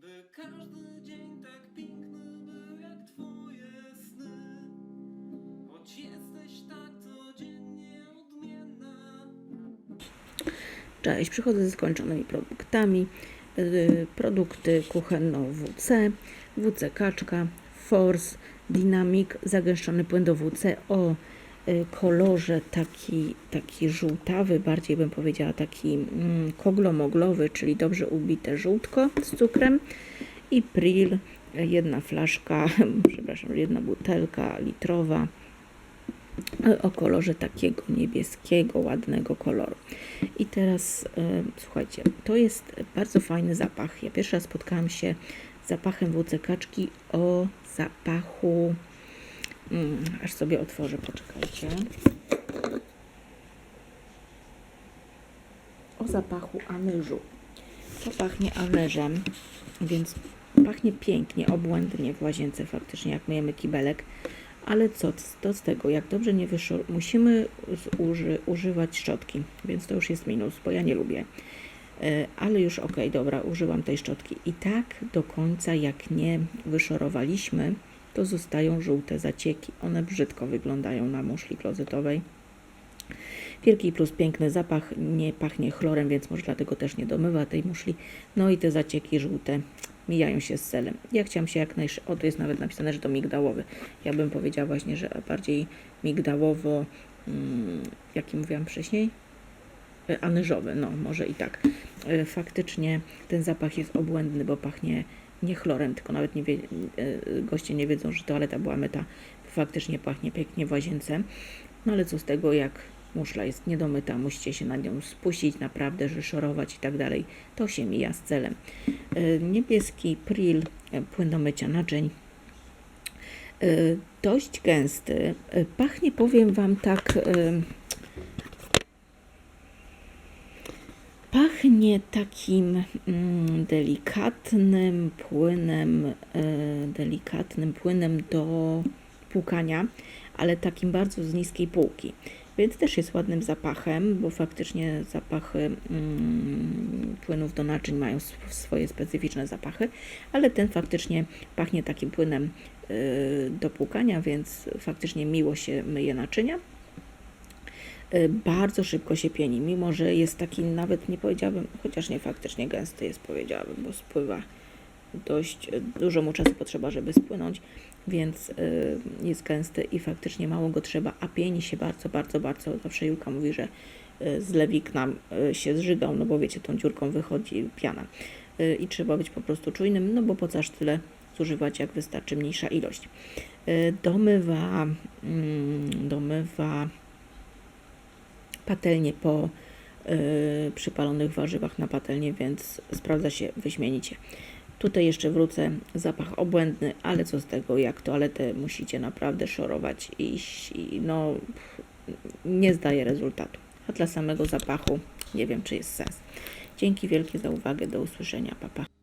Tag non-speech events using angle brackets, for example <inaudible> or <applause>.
By każdy dzień tak piękny był jak twoje sny. Choć jesteś tak codziennie odmienna. Cześć, przychodzę ze skończonymi produktami. Yy, Produkty kuchenną WC, WC Kaczka, Force, Dynamic, zagęszczony płyn do WC o kolorze taki, taki żółtawy, bardziej bym powiedziała taki mm, koglomoglowy, czyli dobrze ubite żółtko z cukrem i Pril, jedna flaszka, <laughs> przepraszam, jedna butelka litrowa e, o kolorze takiego niebieskiego, ładnego koloru. I teraz e, słuchajcie, to jest bardzo fajny zapach. Ja pierwszy raz spotkałam się z zapachem WC kaczki o zapachu. Mm, aż sobie otworzę, poczekajcie. O zapachu anyżu. To pachnie anyżem, więc pachnie pięknie, obłędnie w łazience faktycznie, jak myjemy kibelek. Ale co to z tego, jak dobrze nie wyszło, musimy używać szczotki, więc to już jest minus, bo ja nie lubię. E, Ale już ok, dobra, użyłam tej szczotki. I tak do końca, jak nie wyszorowaliśmy, to zostają żółte zacieki. One brzydko wyglądają na muszli klozetowej. Wielki plus piękny zapach, nie pachnie chlorem, więc może dlatego też nie domywa tej muszli. No i te zacieki żółte mijają się z celem. Ja chciałam się jak najszybciej, o tu jest nawet napisane, że to migdałowy. Ja bym powiedziała właśnie, że bardziej migdałowo, mm, jaki mówiłam wcześniej? E, Anyżowy, no może i tak. E, Faktycznie ten zapach jest obłędny, bo pachnie nie chlorem, tylko nawet nie wie, e, goście nie wiedzą, że toaleta była myta. Faktycznie pachnie pięknie w łazience. No ale co z tego, jak muszla jest niedomyta, musicie się nad nią spuścić, naprawdę, że szorować i tak dalej. To się mija z celem. E, Niebieski Pril, e, płyn do mycia naczyń. Dość gęsty. Pachnie, powiem Wam tak... Pachnie takim mm, delikatnym płynem, e, delikatnym płynem do płukania, ale takim bardzo z niskiej półki. Więc też jest ładnym zapachem, bo faktycznie zapachy mm, płynów do naczyń mają sw- swoje specyficzne zapachy, ale ten faktycznie pachnie takim płynem y, do płukania, więc faktycznie miło się myje naczynia. Y, Bardzo szybko się pieni, mimo że jest taki nawet nie powiedziałabym, chociaż nie faktycznie gęsty jest powiedziałabym, bo spływa dość y, dużo mu czasu potrzeba, żeby spłynąć, więc y, jest gęsty i faktycznie mało go trzeba, a pieni się bardzo, bardzo, bardzo. Zawsze Julka mówi, że zlewik nam się zżygał, no bo wiecie, tą dziurką wychodzi piana i trzeba być po prostu czujnym, no bo po co aż tyle zużywać, jak wystarczy mniejsza ilość. Domywa, mm, domywa patelnię po y, przypalonych warzywach na patelnię, więc sprawdza się wyśmienicie. Tutaj jeszcze wrócę, zapach obłędny, ale co z tego, jak toaletę musicie naprawdę szorować i, i no nie zdaje rezultatu. A dla samego zapachu nie wiem, czy jest sens. Dzięki wielkie za uwagę, do usłyszenia, papa. Pa.